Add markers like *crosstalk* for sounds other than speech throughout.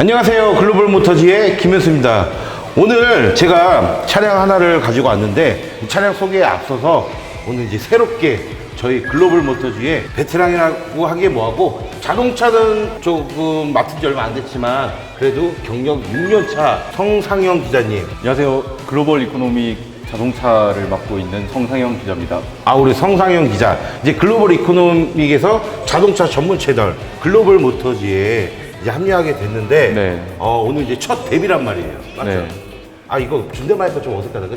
안녕하세요. 글로벌 모터지의 김현수입니다. 오늘 제가 차량 하나를 가지고 왔는데 이 차량 소개에 앞서서 오늘 이제 새롭게 저희 글로벌 모터지의 베테랑이라고 하기에 뭐하고 자동차는 조금 맡은 지 얼마 안 됐지만 그래도 경력 6년차 성상영 기자님 안녕하세요. 글로벌 이코노믹 자동차를 맡고 있는 성상영 기자입니다. 아 우리 성상영 기자 이제 글로벌 이코노믹에서 자동차 전문 채널 글로벌 모터지에 이제 합류하게 됐는데 네. 어, 오늘 이제 첫 데뷔란 말이에요 맞죠? 네. 아 이거 하니까 좀 어색하다?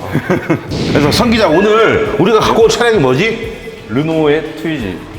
어. *laughs* 그래서 성 기자 오늘 우리가 갖고 온 차량이 뭐지? 르노의 트위지.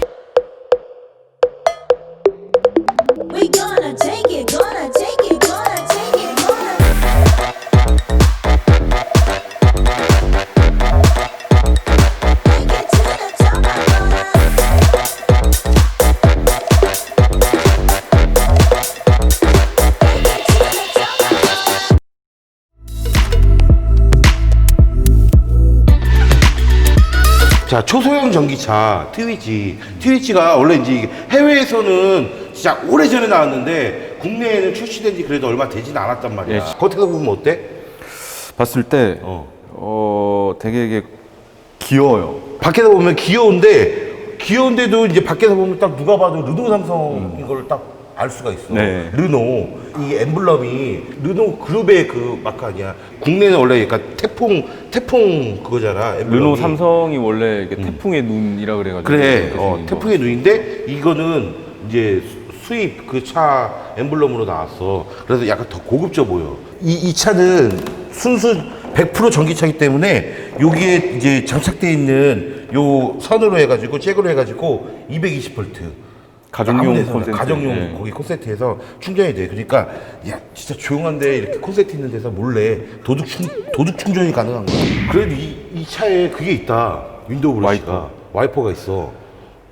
자 초소형 전기차 트위치 트위치가 원래 이제 해외에서는 진짜 오래전에 나왔는데 국내에는 출시된 지 그래도 얼마 되진 않았단 말이야 예. 겉에서 보면 어때? 봤을 때, 어. 어, 되게 이게 귀여워요. 밖에서 보면 귀여운데 귀여운데도 이제 밖에서 보면 딱 누가 봐도 르노 삼성인 걸 딱 알 수가 있어. 네. 르노 이 엠블럼이 르노 그룹의 그 마크 아니야. 국내는 원래 약간 태풍 태풍 그거잖아. 엠블럼이. 르노 삼성이 원래 이게 태풍의 눈이라 그래가지고. 그래. 그렇게 어, 생긴 거. 태풍의 눈인데 이거는 이제 수- 수입 그 차 엠블럼으로 나왔어. 그래서 약간 더 고급져 보여. 이, 이 차는 순수 100% 전기차이기 때문에 여기에 이제 장착되어 있는 요 선으로 해가지고 잭으로 해가지고 220V. 가정용 콘센트. 가정용 네. 거기 콘센트에서 충전이 돼. 그러니까 야 진짜 조용한데 이렇게 콘센트 있는 데서 몰래 도둑 충 도둑 충전이 가능한 거야. 그래도 이, 이 차에 그게 있다. 윈도우 브러시가 와이퍼가 있어.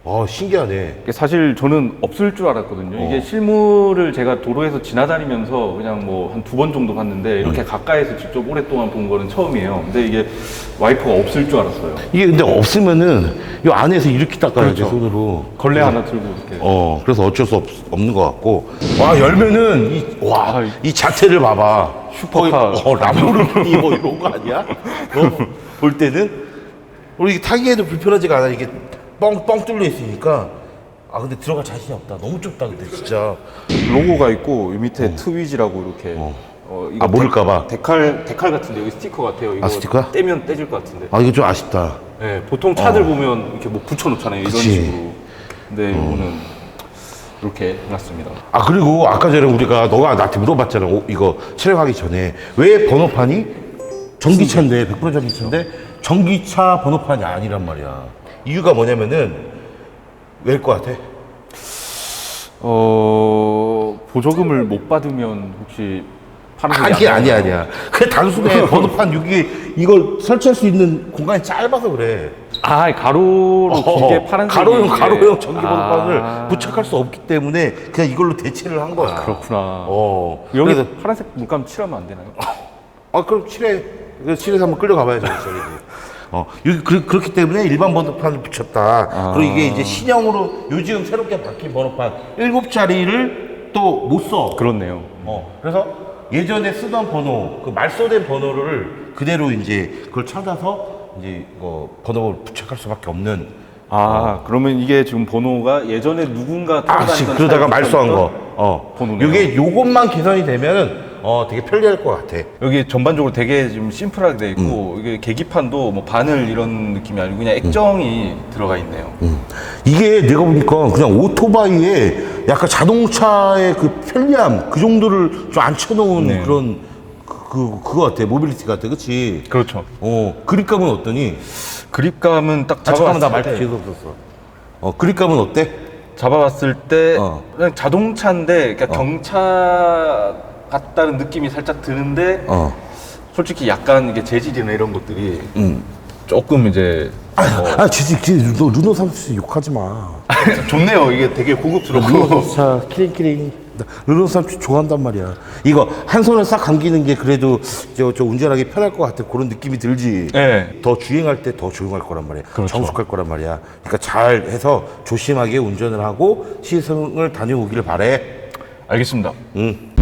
아 신기하네. 이게 사실 저는 없을 줄 알았거든요. 어. 이게 실물을 제가 도로에서 지나다니면서 그냥 뭐 한 두 번 정도 봤는데 이렇게 음. 가까이서 직접 오랫동안 본 거는 처음이에요. 근데 이게 와이퍼가 없을 줄 알았어요. 이게 근데 없으면은 이 안에서 이렇게 닦아야지 그렇죠. 손으로. 걸레 하나 들고 이렇게. 어 그래서 어쩔 수 없, 없는 것 같고. 와 열면은 이와 아, 이 자체를 봐봐. 슈퍼카. 거의, 어 람보르기니 *laughs* 뭐 이런 거 아니야? 어, 볼 때는 우리 타기에도 불편하지가 않아 이게 뻥뻥 뚫려 있으니까. 아 근데 들어갈 자신이 없다. 너무 좁다 근데 진짜. 로고가 있고 이 밑에 트위지라고 이렇게 어. 아, 모를까봐. 데, 칼 데칼 같은데 여기 스티커 같아요. 이거 아, 스티커? 떼면 떼질 것 같은데. 아 이거 좀 아쉽다. 네, 보통 차들 보면 이렇게 뭐 붙여놓잖아요. 이런 그치. 식으로. 근데 이거는 이렇게 해놨습니다. 아 그리고 아까 전에 우리가 너가 나한테 물어봤잖아 오, 이거 촬영하기 전에 왜 번호판이 전기차인데 100% 전기차인데 전기차 번호판이 아니란 말이야 이유가 뭐냐면은 왜일 것 같아? 어 보조금을 못 받으면 혹시 파는 아니 아니야? 아니야 그게 단순해. 번호판 여기 이걸 설치할 수 있는 공간이 짧아서 그래. 아 가로로 길게 어, 파란색 가로형 가로형 전기 번호판을 부착할 수 없기 때문에 그냥 이걸로 대체를 한 거야. 그렇구나. 어. 여기 그래서 파란색 물감 칠하면 안 되나요? 아 그럼 칠해. 그 칠해서 한번 끌려가봐야죠 저기 *laughs* 어 여기 그, 그렇기 때문에 일반 번호판을 붙였다. 그리고 이게 이제 신형으로 요즘 새롭게 바뀐 번호판. 일곱 자리를 또 못 써. 그렇네요. 어 그래서 예전에 쓰던 번호 그 말소된 번호를 그대로 이제 그걸 찾아서 이제 이거 번호를 부착할 수밖에 없는. 아 그러면 이게 지금 번호가 예전에 누군가 타고 아 다니던 그러다가 차에 말소한 있었던 거 어. 번호네요. 요게 요것만 개선이 되면은 어 되게 편리할 것 같아 여기 전반적으로 되게 지금 심플하게 돼 음. 있고 이게 계기판도 뭐 바늘 이런 느낌이 아니고 그냥 액정이 들어가 있네요. 음. 이게 내가 보니까 그냥 오토바이에 약간 자동차의 그 편리함 그 정도를 좀 앉혀놓은 네. 그런 그, 그 그거 같아 모빌리티 같아 그치 그렇죠. 어 그립감은 어떠니 그립감은 딱 아 잠깐만 나 잡아봤을 때 계속 없었어 어 그립감은 어때 잡아봤을 때 어. 그냥 자동차인데 그러니까 경차 같다는 느낌이 살짝 드는데 어 솔직히 약간 이게 재질이나 이런 것들이 음. 조금 이제 아, 지지, 지지, 너 르노 삼수 욕하지 마. *laughs* 좋네요. 이게 되게 고급스럽고 삼차 키링키링. 나 르노 삼수 좋아한단 말이야. 이거 한 손을 싹 감기는 게 그래도 저, 저 운전하기 편할 것 같아. 그런 느낌이 들지. 네. 더 주행할 때 더 조용할 거란 말이야. 그렇죠. 정숙할 거란 말이야. 그러니까 잘 해서 조심하게 운전을 하고 시승을 다녀오기를 바래. 알겠습니다. 응.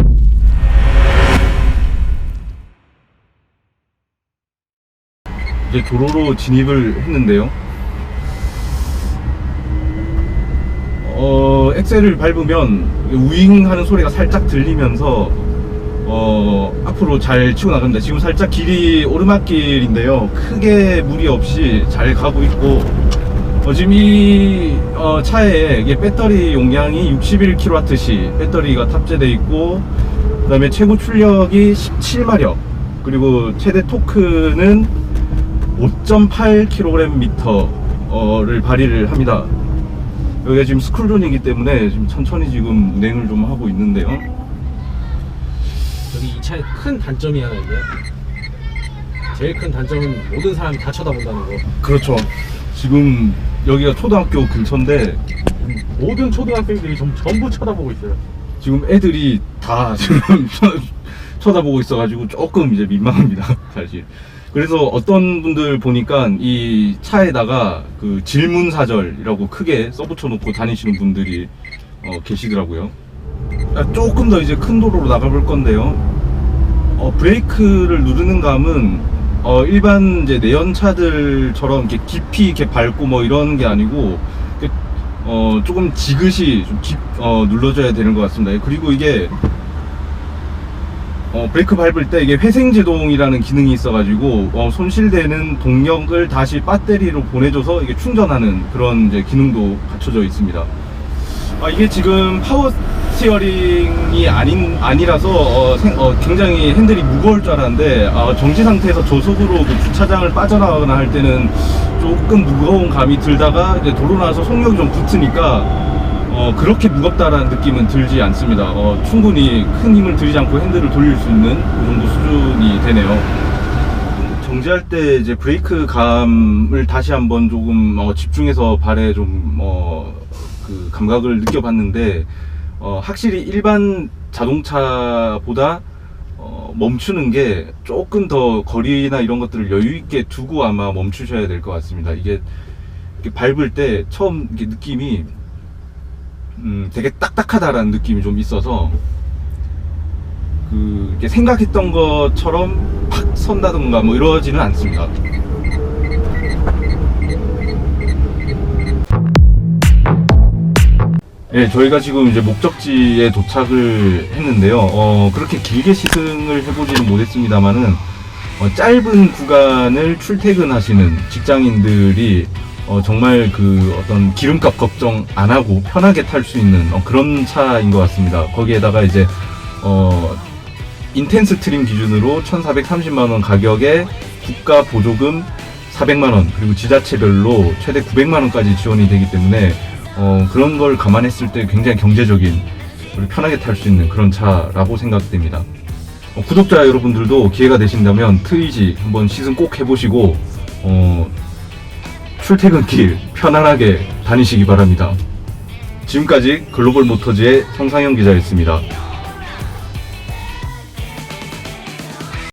이제 도로로 진입을 했는데요. 어, 엑셀을 밟으면 우잉하는 소리가 살짝 들리면서 어, 앞으로 잘 치고 나갑니다. 지금 살짝 길이 오르막길인데요. 크게 무리 없이 잘 가고 있고 어, 지금 이 어, 차에 이게 배터리 용량이 61kWh 배터리가 탑재되어 있고 그 다음에 최고 출력이 17마력 그리고 최대 토크는 5.8kgm를 발휘를 합니다. 여기가 지금 스쿨존이기 때문에 지금 천천히 지금 운행을 좀 하고 있는데요. 여기 이 차의 큰 단점이 하나 있네요. 제일 큰 단점은 모든 사람이 다 쳐다본다는 거. 그렇죠. 지금 여기가 초등학교 근처인데 모든 초등학생들이 좀 전부 쳐다보고 있어요. 지금 애들이 다 지금 쳐- *laughs* 쳐다보고 있어가지고 조금 이제 민망합니다, 사실. 그래서 어떤 분들 보니까 이 차에다가 그 질문 사절이라고 크게 써붙여 놓고 다니시는 분들이 어, 계시더라고요. 아, 조금 더 이제 큰 도로로 나가볼 건데요. 어, 브레이크를 누르는 감은 어, 일반 이제 내연차들처럼 이렇게 깊이 이렇게 밟고 뭐 이런 게 아니고 어, 조금 지그시 좀 깊, 어, 눌러줘야 되는 것 같습니다. 그리고 이게 어, 브레이크 밟을 때 이게 회생제동이라는 기능이 있어가지고 어, 손실되는 동력을 다시 배터리로 보내줘서 이게 충전하는 그런 이제 기능도 갖춰져 있습니다. 아, 이게 지금 파워 스티어링이 아닌 아니라서 어, 생- 어, 굉장히 핸들이 무거울 줄 알았는데 아, 정지 상태에서 저속으로 그 주차장을 빠져나가거나 할 때는 조금 무거운 감이 들다가 이제 도로 나서 속력이 좀 붙으니까 어, 그렇게 무겁다라는 느낌은 들지 않습니다. 어, 충분히 큰 힘을 들이지 않고 핸들을 돌릴 수 있는 그 정도 수준이 되네요. 정지할 때 이제 브레이크 감을 다시 한번 조금 어, 집중해서 발에 좀, 어, 그 감각을 느껴봤는데, 어, 확실히 일반 자동차보다 어, 멈추는 게 조금 더 거리나 이런 것들을 여유 있게 두고 아마 멈추셔야 될 것 같습니다. 이게 밟을 때 처음 느낌이 음, 되게 딱딱하다라는 느낌이 좀 있어서 그 생각했던 것처럼 팍 선다던가 뭐 이러지는 않습니다. 예, 저희가 지금 이제 목적지에 도착을 했는데요. 어, 그렇게 길게 시승을 해보지는 못했습니다만은 어, 짧은 구간을 출퇴근하시는 직장인들이 어, 정말 그 어떤 기름값 걱정 안 하고 편하게 탈 수 있는 어, 그런 차인 것 같습니다. 거기에다가 이제 어, 인텐스 트림 기준으로 1,430만 원 가격에 국가 보조금 400만 원 그리고 지자체별로 최대 900만 원까지 지원이 되기 때문에 어, 그런 걸 감안했을 때 굉장히 경제적인 그리고 편하게 탈 수 있는 그런 차라고 생각됩니다. 어, 구독자 여러분들도 기회가 되신다면 트위지 한번 시승 꼭 해보시고 어, 출퇴근길 편안하게 다니시기 바랍니다. 지금까지 글로벌 모터즈의 성상영 기자였습니다.